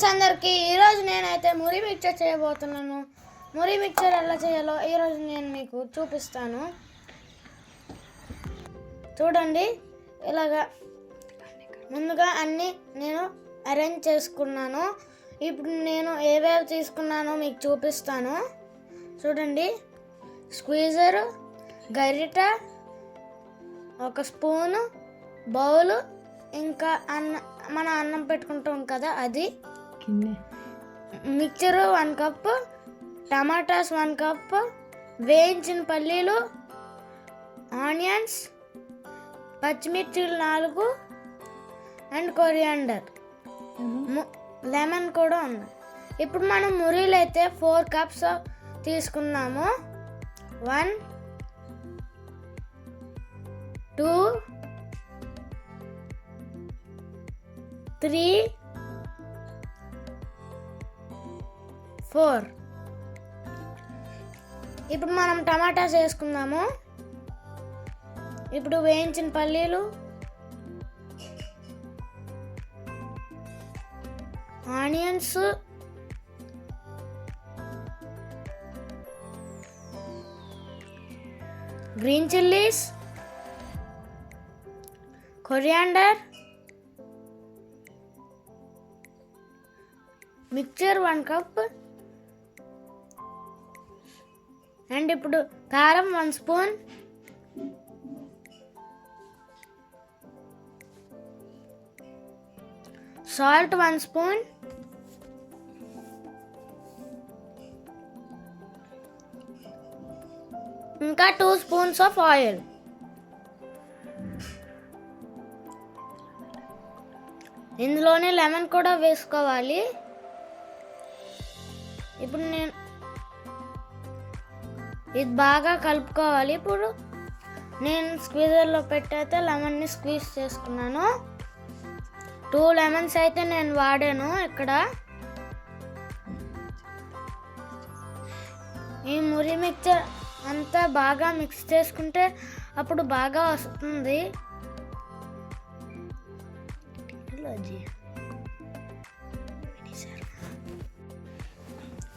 Friends అందరికీ ఈరోజు నేనైతే మురి మిక్చర్ చేయబోతున్నాను. మురి మిక్చర్ ఎలా చేయాలో ఈరోజు నేను మీకు చూపిస్తాను. చూడండి ఇలాగా ముందుగా అన్నీ నేను అరేంజ్ చేసుకున్నాను. ఇప్పుడు నేను ఏవేవి తీసుకున్నానో మీకు చూపిస్తాను. చూడండి స్క్వీజరు గరిట ఒక స్పూను బౌలు ఇంకా అన్న మన అన్నం పెట్టుకుంటాం కదా అది. Mixture one cup tomatoes one cup వేయించిన పల్లీలు ఆనియన్స్ పచ్చిమిర్చిలు నాలుగు అండ్ కొరియాండర్. లెమన్ కూడా ఉంది. ఇప్పుడు మనం మురీలు అయితే ఫోర్ కప్స్ తీసుకున్నాము వన్ టూ త్రీ ఫోర్. ఇప్పుడు మనం టమాటాస్ వేసుకుందాము. ఇప్పుడు వేయించిన పల్లీలు. Onions. Green chillies. Coriander. Mixture one cup. And ఇప్పుడు కారం one spoon. Salt one spoon. ఇంకా టూ స్పూన్స్ ఆఫ్ ఆయిల్. ఇందులోనే లెమన్ కూడా వేసుకోవాలి. ఇప్పుడు నేను ఇది బాగా కలుపుకోవాలి. ఇప్పుడు నేను స్క్వీజర్లో పెట్టయితే లెమన్ని స్క్వీజ్ చేసుకున్నాను. టూ లెమన్స్ అయితే నేను వాడాను ఇక్కడ. ఈ మురి మిక్చర్ అంతా బాగా మిక్స్ చేసుకుంటే అప్పుడు బాగా వస్తుంది.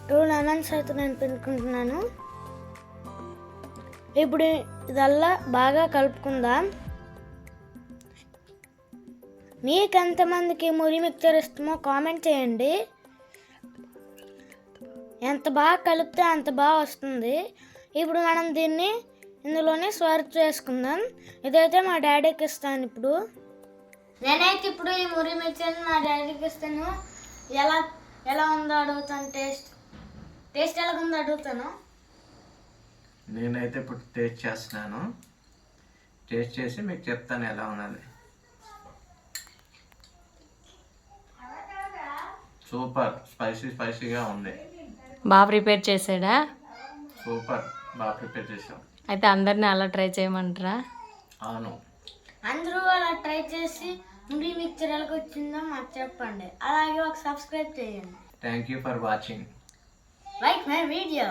టూ లెమన్స్ అయితే నేను పిండుకుంటున్నాను. ఇప్పుడు ఇదల్లా బాగా కలుపుకుందాం. మీకు ఎంతమందికి మురి మిక్చర్ ఇష్టమో కామెంట్ చేయండి. ఎంత బాగా కలిపితే అంత బాగా వస్తుంది. ఇప్పుడు మనం దీన్ని ఇందులోనే సర్వ్ చేసుకుందాం. ఇదైతే మా డాడీకి ఇస్తాను ఇప్పుడు. నేనైతే ఇప్పుడు ఈ మురి మిక్చర్ మా డాడీకి ఇస్తాను. ఎలా ఎలా ఉందో అడుగుతాను టేస్ట్ టేస్ట్ ఎలా ఉందో అడుగుతాను. నేనైతే ఇప్పుడు టేస్ట్ చేస్తున్నాను. టేస్ట్ చేసి మీకు చెప్తాను ఎలా ఉన్నది సూపర్. స్పైసీ స్పైసీగా ఉంది. బాగా ప్రిపేర్ చేసాడా? సూపర్. బాగా ప్రిపేర్ చేసాం. అయితే అందరిని అలా ట్రై చేయమంటారా? అవును. అందరూ అలా ట్రై చేసి ముడి మిక్చర్ ఎలాగ వచ్చిందో మాకు చెప్పండి. అలాగే ఒక సబ్స్క్రైబ్ చేయండి. Thank you for watching like my video